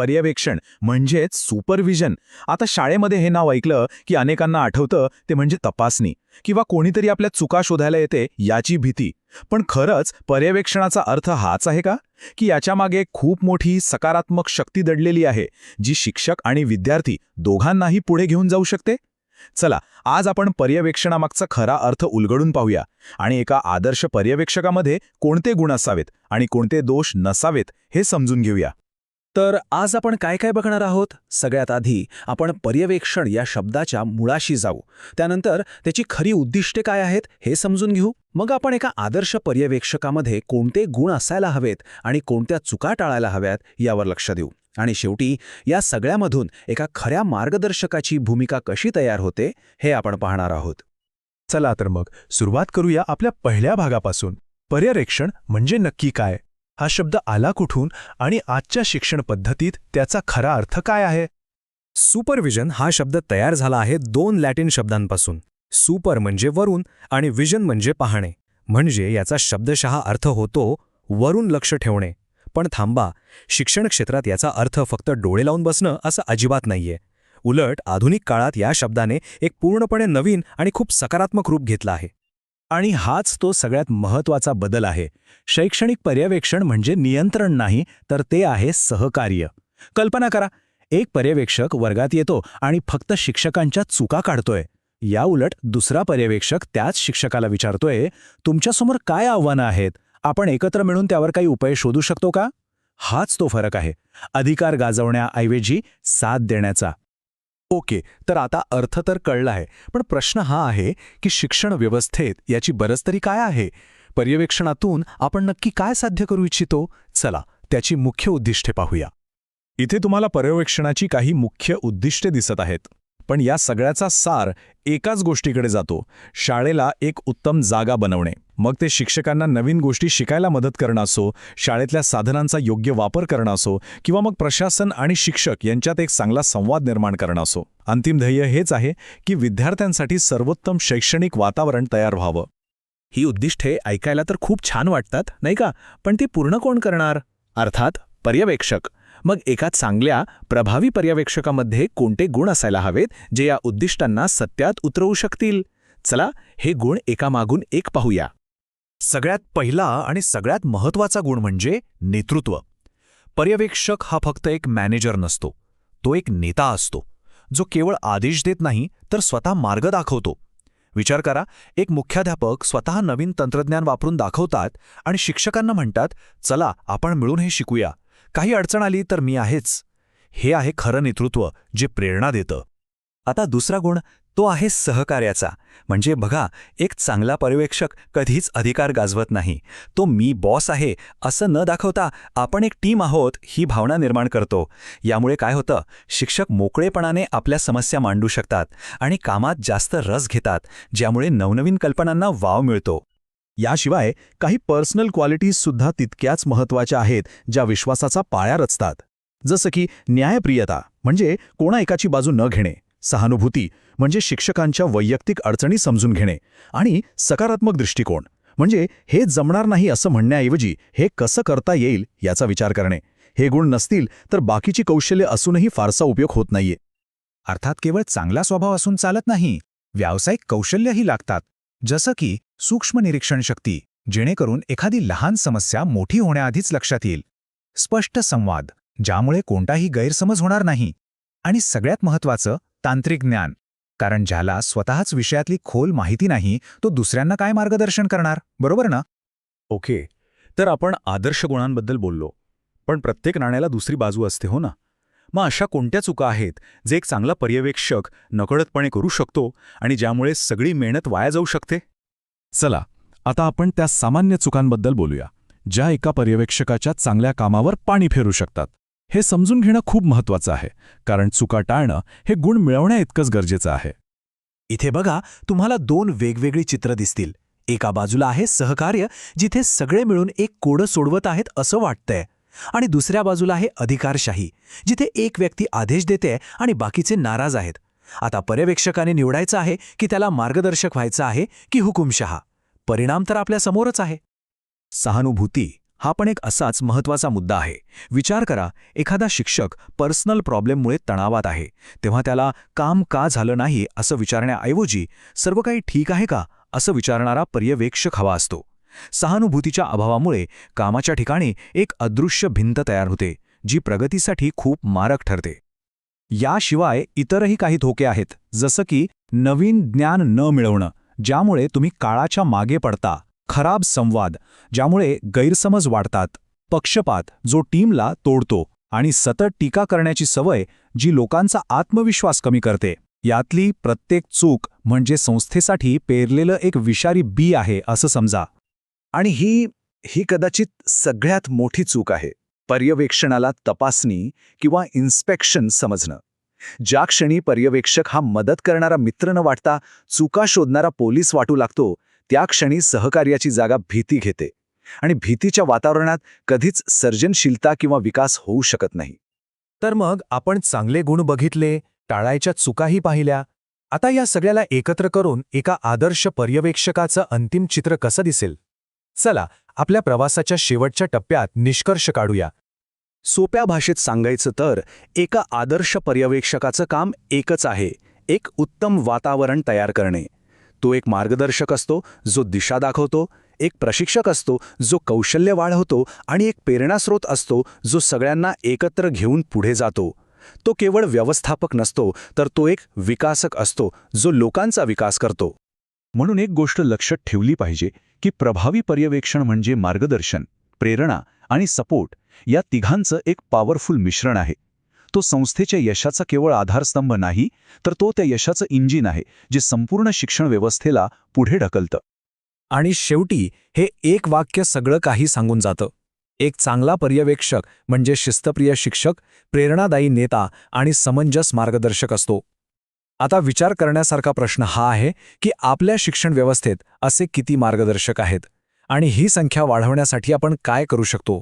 पर्यवेक्षण म्हणजेच सुपरविजन आता शाळेमध्ये हे नाव ऐकलं की अनेकांना आठवतं ते म्हणजे तपासणी किंवा कोणीतरी आपल्या चुका शोधायला येते याची भीती. पण खरंच पर्यवेक्षणाचा अर्थ हाच आहे का? की याच्यामागे खूप मोठी सकारात्मक शक्ती दडलेली आहे जी शिक्षक आणि विद्यार्थी दोघांनाही पुढे घेऊन जाऊ शकते? चला आज आपण पर्यवेक्षणामागचा खरा अर्थ उलगडून पाहूया आणि एका आदर्श पर्यवेक्षकामध्ये कोणते गुण असावेत आणि कोणते दोष नसावेत हे समजून घेऊया. तर आज आपण काय काय बघणार आहोत? सगळ्यात आधी आपण पर्यवेक्षण या शब्दाच्या मुळाशी जाऊ. त्यानंतर त्याची खरी उद्दिष्टे काय आहेत हे समजून घेऊ. मग आपण एका आदर्श पर्यवेक्षकामध्ये कोणते गुण असायला हवेत आणि कोणत्या चुका टाळायला हव्यात यावर लक्ष देऊ. आणि शेवटी या सगळ्यामधून एका खऱ्या मार्गदर्शकाची भूमिका कशी तयार होते हे आपण पाहणार आहोत. चला तर मग सुरुवात करूया आपल्या पहिल्या भागापासून. पर्यवेक्षण म्हणजे नक्की काय? हा शब्द आला कुठून आणि आजच्या शिक्षण पद्धतीत त्याचा खरा अर्थ काय आहे? सुपरविजन हा शब्द तयार झाला आहे दोन लॅटिन शब्दांपासून. सुपर म्हणजे वरून आणि विजन म्हणजे पाहणे. म्हणजे याचा शब्दशः अर्थ होतो वरून लक्ष ठेवणे. पण थांबा शिक्षण क्षेत्रात याचा अर्थ फक्त डोळे लावून बसणं असं अजिबात नाहीये. उलट आधुनिक काळात या शब्दाने एक पूर्णपणे नवीन आणि खूप सकारात्मक रूप घेतलं आहे. आणि हाच तो सगळ्यात महत्त्वाचा बदल आहे. शैक्षणिक पर्यवेक्षण म्हणजे नियंत्रण नाही तर ते आहे सहकार्य. कल्पना करा एक पर्यवेक्षक वर्गात येतो आणि फक्त शिक्षकांच्या चुका काढतोय. याउलट दुसरा पर्यवेक्षक त्याच शिक्षकाला विचारतोय तुमच्यासमोर काय आव्हानं आहेत? आपण एकत्र मिळून त्यावर काही उपाय शोधू शकतो का? हाच तो फरक आहे. अधिकार गाजवण्याऐवजी साथ देण्याचा. ओके तर आता अर्थ तर कळला आहे पण प्रश्न हा आहे की शिक्षण व्यवस्थेत याची बरंच तरी काय आहे? पर्यवेक्षणातून आपण नक्की काय साध्य करू इच्छितो? चला त्याची मुख्य उद्दिष्टे पाहूया. इथे तुम्हाला पर्यवेक्षणाची काही मुख्य उद्दिष्टे दिसत आहेत. पण या सगळ्याचा सार एकाच गोष्टीकडे जातो. शाळेला एक उत्तम जागा बनवणे. मग ते शिक्षकांना नवीन गोष्टी शिकायला मदत करणं असो शाळेतल्या साधनांचा योग्य वापर करणं असो किंवा मग प्रशासन आणि शिक्षक यांच्यात एक चांगला संवाद निर्माण करणं असो. अंतिम ध्येय हेच आहे की विद्यार्थ्यांसाठी सर्वोत्तम शैक्षणिक वातावरण तयार व्हावं. ही उद्दिष्टे ऐकायला तर खूप छान वाटतात नाही का? पण ती पूर्ण कोण करणार? अर्थात पर्यवेक्षक. मग एका चांगल्या प्रभावी पर्यवेक्षकामध्ये कोणते गुण असायला हवेत जे या उद्दिष्टांना सत्यात उतरवू शकतील? चला हे गुण एकामागून एक पाहूया. सगळ्यात पहिला आणि सगळ्यात महत्त्वाचा गुण म्हणजे नेतृत्व. पर्यवेक्षक हा फक्त एक मॅनेजर नसतो. तो एक नेता असतो. जो केवळ आदेश देत नाही तर स्वतः मार्ग दाखवतो. विचार करा एक मुख्याध्यापक स्वतः नवीन तंत्रज्ञान वापरून दाखवतात आणि शिक्षकांना म्हणतात चला आपण मिळून हे शिकूया. काही अडचण आली तर मी आहेच. हे आहे खरं नेतृत्व जे प्रेरणा देतं. आता दुसरा गुण तो आहे सहकार्याचा. म्हणजे बघा एक चांगला पर्यवेक्षक कधीच अधिकार गाजवत नाही. तो मी बॉस आहे असं न दाखवता आपण एक टीम आहोत ही भावना निर्माण करतो. यामुळे काय होतं? शिक्षक मोकळेपणाने आपल्या समस्या मांडू शकतात आणि कामात जास्त रस घेतात ज्यामुळे नवनवीन कल्पनांना वाव मिळतो. याशिवाय काही पर्सनल क्वालिटीजसुद्धा तितक्याच महत्त्वाच्या आहेत ज्या विश्वासाचा पाया रचतात. जसं की न्यायप्रियता म्हणजे कोणा एकाची बाजू न घेणे. सहानुभूती म्हणजे शिक्षकांच्या वैयक्तिक अडचणी समजून घेणे. आणि सकारात्मक दृष्टिकोन म्हणजे हे जमणार नाही असं म्हणण्याऐवजी हे कसं करता येईल याचा विचार करणे. हे गुण नसतील तर बाकीची कौशल्य असूनही फारसा उपयोग होत नाहीये. अर्थात केवळ चांगला स्वभाव असून चालत नाही. व्यावसायिक कौशल्यही लागतात. जसं की सूक्ष्म निरीक्षण शक्ती जेणेकरून एखादी लहान समस्या मोठी होण्याआधीच लक्षात येईल. स्पष्ट संवाद ज्यामुळे कोणताही गैरसमज होणार नाही. आणि सगळ्यात महत्त्वाचं तांत्रिक ज्ञान. कारण ज्याला स्वतःच विषयातली खोल माहिती नाही तो दुसऱ्यांना काय मार्गदर्शन करणार बरोबर ना? ओके. तर आपण आदर्श गुणांबद्दल बोललो. पण प्रत्येक नाण्याला दुसरी बाजू असते हो ना? मग अशा कोणत्या चुका आहेत जे एक चांगला पर्यवेक्षक नकळतपणे करू शकतो आणि ज्यामुळे सगळी मेहनत वाया जाऊ शकते? चला आता आपण त्या सामान्य चुकांबद्दल बोलूया ज्या एका पर्यवेक्षकाच्या चांगल्या कामावर पाणी फेरू शकतात. हे समजून घेणं खूप महत्वाचं आहे कारण चुका टाळणं हे गुण मिळवण्याइतकंच गरजेचं आहे. इथे बघा तुम्हाला दोन वेगवेगळी चित्र दिसतील. एका बाजूला आहे सहकार्य जिथे सगळे मिळून एक कोडं सोडवत आहेत असं वाटतंय. आणि दुसऱ्या बाजूला आहे अधिकारशाही जिथे एक व्यक्ती आदेश देते आणि बाकीचे नाराज आहेत. आता पर्यवेक्षकाने निवडायचं आहे की त्याला मार्गदर्शक व्हायचं आहे की हुकुमशहा. परिणाम तर आपल्या समोरच आहे. सहानुभूती हा पण एक असाच महत्त्वाचा मुद्दा आहे. विचार करा एखादा शिक्षक पर्सनल प्रॉब्लेममुळे तणावात आहे. तेव्हा त्याला काम का झालं नाही असं विचारण्याऐवजी सर्व काही ठीक आहे का? असं विचारणारा पर्यवेक्षक हवा असतो. सहानुभूतीच्या अभावामुळे कामाच्या ठिकाणी एक अदृश्य भिंत तयार होते जी प्रगतीसाठी खूप मारक ठरते. याशिवाय इतरही काही धोके आहेत जसं की नवीन ज्ञान न मिळवणं ज्यामुळे तुम्ही काळाच्या मागे पडता खराब संवाद ज्यामुळे गैरसमज वाढतात पक्षपात जो टीमला तोडतो आणि सतत टीका करण्याची सवय जी लोकांचा आत्मविश्वास कमी करते. यातली प्रत्येक चूक म्हणजे संस्थेसाठी पेरलेलं एक विषारी बी आहे असं समजा. आणि ही ही कदाचित सगळ्यात मोठी चूक आहे पर्यवेक्षणाला तपासणी किंवा इन्स्पेक्शन समजणं. ज्या क्षणी पर्यवेक्षक हा मदत करणारा मित्र न वाटता चुका शोधणारा पोलीस वाटू लागतो त्या क्षणी सहकार्याची जागा भीती घेते आणि भीतीच्या वातावरणात कधीच सर्जनशीलता किंवा विकास होऊ शकत नाही. तर मग आपण चांगले गुण बघितले टाळायच्या चुकाही पाहिल्या. आता या सगळ्याला एकत्र करून एका आदर्श पर्यवेक्षकाचं अंतिम चित्र कसं दिसेल? चला आपल्या प्रवासाच्या शेवटच्या टप्प्यात निष्कर्ष काढूया. सोप्या भाषेत सांगायचं तर एका आदर्श पर्यवेक्षकाचं काम एकच आहे एक उत्तम वातावरण तयार करणे. तो एक मार्गदर्शक असतो जो दिशा दाखवतो एक प्रशिक्षक असतो जो कौशल्य वाढवतो आणि एक प्रेरणास्रोत असतो जो सगळ्यांना एकत्र घेऊन पुढे जातो. तो केवळ व्यवस्थापक नसतो तर तो एक विकासक असतो जो लोकांचा विकास करतो. म्हणून एक गोष्ट लक्षात ठेवली पाहिजे की प्रभावी पर्यवेक्षण म्हणजे मार्गदर्शन प्रेरणा आणि सपोर्ट या तिघांचं एक पॉवरफुल मिश्रण आहे. तो संस्थेच्या यशाचा केवळ आधारस्तंभ नाही तर तो त्या यशाचं इंजिन आहे जे संपूर्ण शिक्षण व्यवस्थेला पुढे ढकलतं. आणि शेवटी हे एक वाक्य सगळं काही सांगून जातं. एक चांगला पर्यवेक्षक म्हणजे शिस्तप्रिय शिक्षक प्रेरणादायी नेता आणि समंजस मार्गदर्शक असतो. आता विचार करण्यासारखा प्रश्न हा आहे की आपल्या शिक्षण व्यवस्थेत असे किती मार्गदर्शक आहेत आणि ही संख्या वाढवण्यासाठी आपण काय करू शकतो?